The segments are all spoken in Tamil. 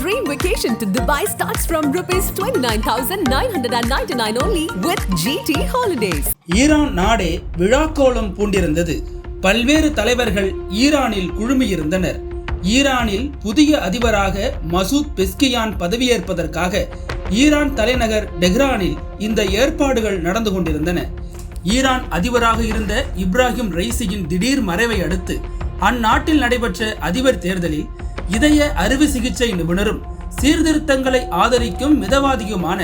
dream vacation to Dubai starts from rupees 29,999 only with GT Holidays. Iran நாடே விழாக்கோலம் பூண்டிருந்தது. பல்வேறு தலைவர்கள் ஈரானில் குழுமியிருந்தனர். ஈரானில் புதிய அதிபராக மசூத் பெஸ்கியான் பதவியேற்பதற்காக ஈரான் தலைநகர் டெஹ்ரானில் இந்த ஏற்பாடுகள் நடந்து கொண்டிருந்தன. ஈரான் அதிபராக இருந்த இப்ராஹிம் ரைசியின் திடீர் மறைவை அடுத்து அந்நாட்டில் நடைபெற்ற அதிபர் தேர்தலில் இதய அறுவை சிகிச்சை நிபுணரும் சீர்திருத்தங்களை ஆதரிக்கும் மிதவாதியுமான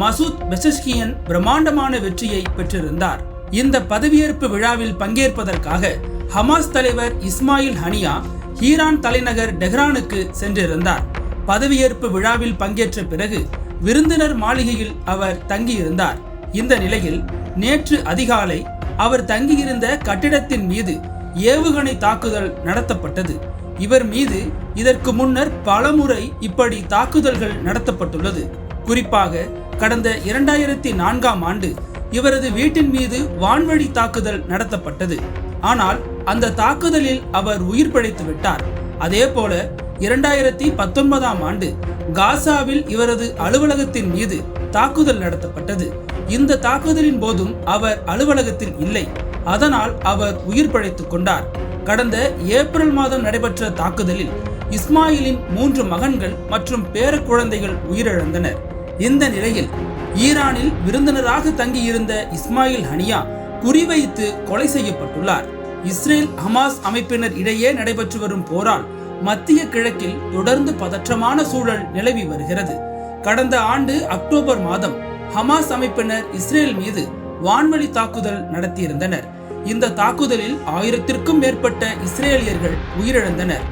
மசூத் பெசஷ்கியன் பிரம்மாண்டமான வெற்றியை பெற்றிருந்தார். இந்த பதவியேற்பு விழாவில் பங்கேற்பதற்காக ஹமாஸ் தலைவர் இஸ்மாயில் ஹனியா ஈரான் தலைநகர் டெஹ்ரானுக்கு சென்றிருந்தார். பதவியேற்பு விழாவில் பங்கேற்ற பிறகு விருந்தினர் மாளிகையில் அவர் தங்கியிருந்தார். இந்த நிலையில் நேற்று அதிகாலை அவர் தங்கியிருந்த கட்டிடத்தின் மீது ஏவுகணை தாக்குதல் நடத்தப்பட்டது. இவர் மீது இதற்கு முன்னர் பலமுறை இப்படி தாக்குதல்கள் நடத்தப்பட்டுள்ளது. குறிப்பாக கடந்த இரண்டாயிரத்தி நான்காம் ஆண்டு இவரது வீட்டின் மீது வான்வழி தாக்குதல் நடத்தப்பட்டது. ஆனால் அந்த தாக்குதலில் அவர் உயிர் பிழைத்து விட்டார். அதே போல இரண்டாயிரத்தி பத்தொன்பதாம் ஆண்டு காசாவில் இவரது அலுவலகத்தின் மீது தாக்குதல் நடத்தப்பட்டது. இந்த தாக்குதலின் போதும் அவர் அலுவலகத்தில் இல்லை. அதனால் அவர் உயிர் பிழைத்துக் கொண்டார். கடந்த ஏப்ரல் மாதம் நடைபெற்ற தாக்குதலில் இஸ்மாயிலின் மூன்று மகன்கள் மற்றும் பேர குழந்தைகள் உயிரிழந்தனர். இந்த நிலையில் ஈரானில் விருந்தினராக தங்கியிருந்த இஸ்மாயில் ஹனியா குறிவைத்து கொலை செய்யப்பட்டுள்ளார். இஸ்ரேல் ஹமாஸ் அமைப்பினர் இடையே நடைபெற்று வரும் போரால் மத்திய கிழக்கில் தொடர்ந்து பதற்றமான சூழல் நிலவி வருகிறது. கடந்த ஆண்டு அக்டோபர் மாதம் ஹமாஸ் அமைப்பினர் இஸ்ரேல் மீது வான்வழி தாக்குதல் நடத்தியிருந்தனர். இந்த தாக்குதலில் ஆயிரத்திற்கும் மேற்பட்ட இஸ்ரேலியர்கள் உயிரிழந்தனர்.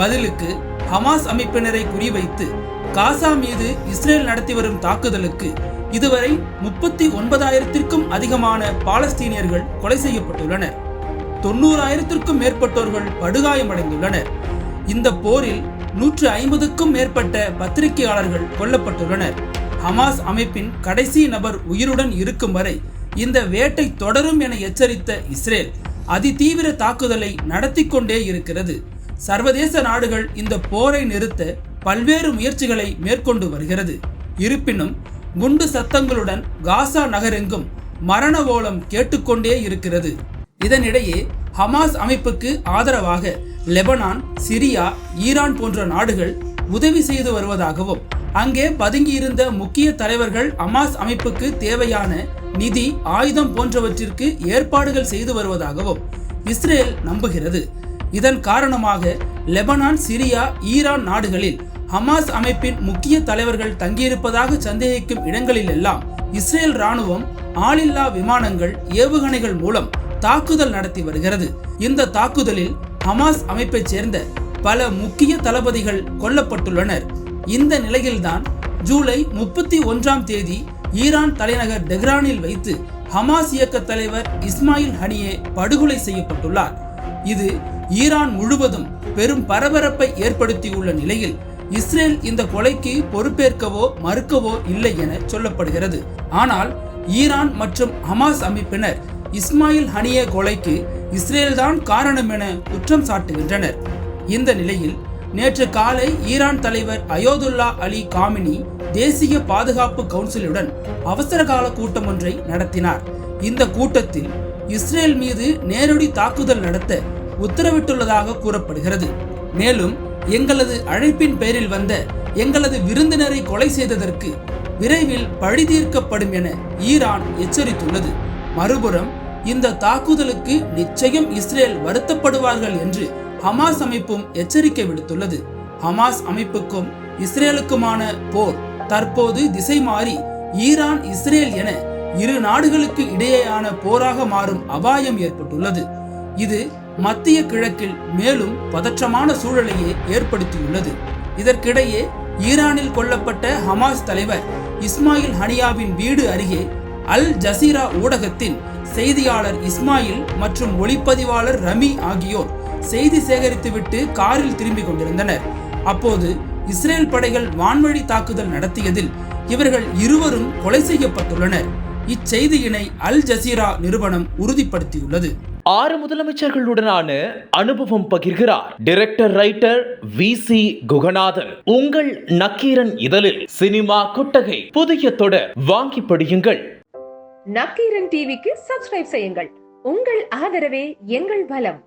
பதிலுக்கு ஹமாஸ் அமைப்பினரை குறிவைத்து காசா மீது இஸ்ரேல் நடத்தி வரும் தாக்குதலுக்கு இதுவரை முப்பத்தி ஒன்பதாயிரத்திற்கும் அதிகமான பாலஸ்தீனியர்கள் கொலை செய்யப்பட்டுள்ளனர். தொண்ணூறாயிரத்திற்கும் மேற்பட்டோர்கள் படுகாயமடைந்துள்ளனர். இந்த போரில் நூற்று ஐம்பதுக்கும் மேற்பட்ட பத்திரிகையாளர்கள் கொல்லப்பட்டுள்ளனர். ஹமாஸ் அமைப்பின் கடைசி நபர் உயிருடன் இருக்கும் வரை இந்த வேட்டை தொடரும் என எச்சரித்த இஸ்ரேல் அதிதீவிர தாக்குதலை நடத்தி கொண்டே இருக்கிறது. சர்வதேச நாடுகள் இந்த போரை நிறுத்த பல்வேறு முயற்சிகளை மேற்கொண்டு வருகிறது. இருப்பினும் குண்டு சத்தங்களுடன் காசா நகரெங்கும் மரண ஓலம் கேட்டுக்கொண்டே இருக்கிறது. இதனிடையே ஹமாஸ் அமைப்புக்கு ஆதரவாக லெபனான் சிரியா ஈரான் போன்ற நாடுகள் உதவி செய்து வருவதாகவும் அங்கே பதுங்கியிருந்த முக்கிய தலைவர்கள் அமாஸ் அமைப்புக்கு தேவையான நிதி ஆயுதம் போன்றவற்றிற்கு ஏற்பாடுகள் செய்து வருவதாகவும் இஸ்ரேல் நம்புகிறது. இதன் காரணமாக லெபனான் சிரியா ஈரான் நாடுகளில் ஹமாஸ் அமைப்பின் முக்கிய தலைவர்கள் தங்கியிருப்பதாக சந்தேகிக்கும் இடங்களில் எல்லாம் இஸ்ரேல் ராணுவம் ஆளில்லா விமானங்கள் ஏவுகணைகள் மூலம் தாக்குதல் நடத்தி வருகிறது. இந்த தாக்குதலில் ஹமாஸ் அமைப்பைச் சேர்ந்த பல முக்கிய தளபதிகள் கொல்லப்பட்டுள்ளனர். இந்த நிலையில்தான் ஜூலை முப்பத்தி ஒன்றாம் தேதி ஈரான் தலைநகர் டெஹ்ரானில் வைத்து ஹமாஸ் இயக்க தலைவர் இஸ்மாயில் ஹனியே படுகொலை செய்யப்பட்டுள்ளார். இது ஈரான் முழுவதும் பெரும் பரபரப்பை ஏற்படுத்தியுள்ள நிலையில் இஸ்ரேல் இந்த கொலைக்கு பொறுப்பேற்கவோ மறுக்கவோ இல்லை என சொல்லப்படுகிறது. ஆனால் ஈரான் மற்றும் ஹமாஸ் அமைப்பினர் இஸ்மாயில் ஹனியே கொலைக்கு இஸ்ரேல்தான் காரணம் என குற்றம் சாட்டுகின்றனர். இந்த நிலையில் நேற்று காலை ஈரான் தலைவர் அயோதுல்லா அலி காமினி தேசிய பாதுகாப்பு கவுன்சிலுடன் அவசரகால கூட்டம் ஒன்றை நடத்தினார். இந்த கூட்டத்தில் இஸ்ரேல் மீது நேரடி தாக்குதல் நடத்த உத்தரவிட்டுள்ளதாக கூறப்படுகிறது. மேலும் எங்களது அழைப்பின் பேரில் வந்த எங்களது விருந்தினரை கொலை செய்ததற்கு விரைவில் பழி தீர்க்கப்படும் என ஈரான் எச்சரித்துள்ளது. மறுபுறம் இந்த தாக்குதலுக்கு நிச்சயம் இஸ்ரேல் வருத்தப்படுவார்கள் என்று ஹமாஸ் அமைப்பும் எச்சரிக்கை விடுத்துள்ளது. ஹமாஸ் அமைப்புக்கும் இஸ்ரேலுக்குமான போர் தற்போது திசை மாறி ஈரான் இஸ்ரேல் என இரு நாடுகளுக்கு இடையேயான போராக மாறும் அபாயம் ஏற்பட்டுள்ளது. இது மத்திய கிழக்கில் மேலும் பதற்றமான சூழலையே ஏற்படுத்தியுள்ளது. இதற்கிடையே ஈரானில் கொல்லப்பட்ட ஹமாஸ் தலைவர் இஸ்மாயில் ஹனியாவின் வீடு அருகே அல் ஜசீரா ஊடகத்தின் செய்தியாளர் இஸ்மாயில் மற்றும் ஒளிப்பதிவாளர் ரமி ஆகியோர் செய்தி சேகரித்துவிட்டு காரில் திரும்பிக் கொண்டிருந்தனர். அப்போது இஸ்ரேல் படைகள் வான்வழி தாக்குதல் நடத்தியதில் இவர்கள் இருவரும் கொலை செய்யப்பட்டுள்ளனர். இச்செய்தியினை அல் ஜசீரா நிறுவனம் உறுதிப்படுத்தியுள்ளது. ஆறு முதலமைச்சர்களுடனான அனுபவம் பகிர்கிறார் director writer V C Guhanathan. உங்கள் நக்கீரன் இதழில் சினிமா கொட்டகை புதிய தொடர் வாங்கி படியுங்கள். நக்கீரன் டிவிக்கு சப்ஸ்கிரைப் செய்யுங்கள். உங்கள் ஆதரவே எங்கள் பலம்.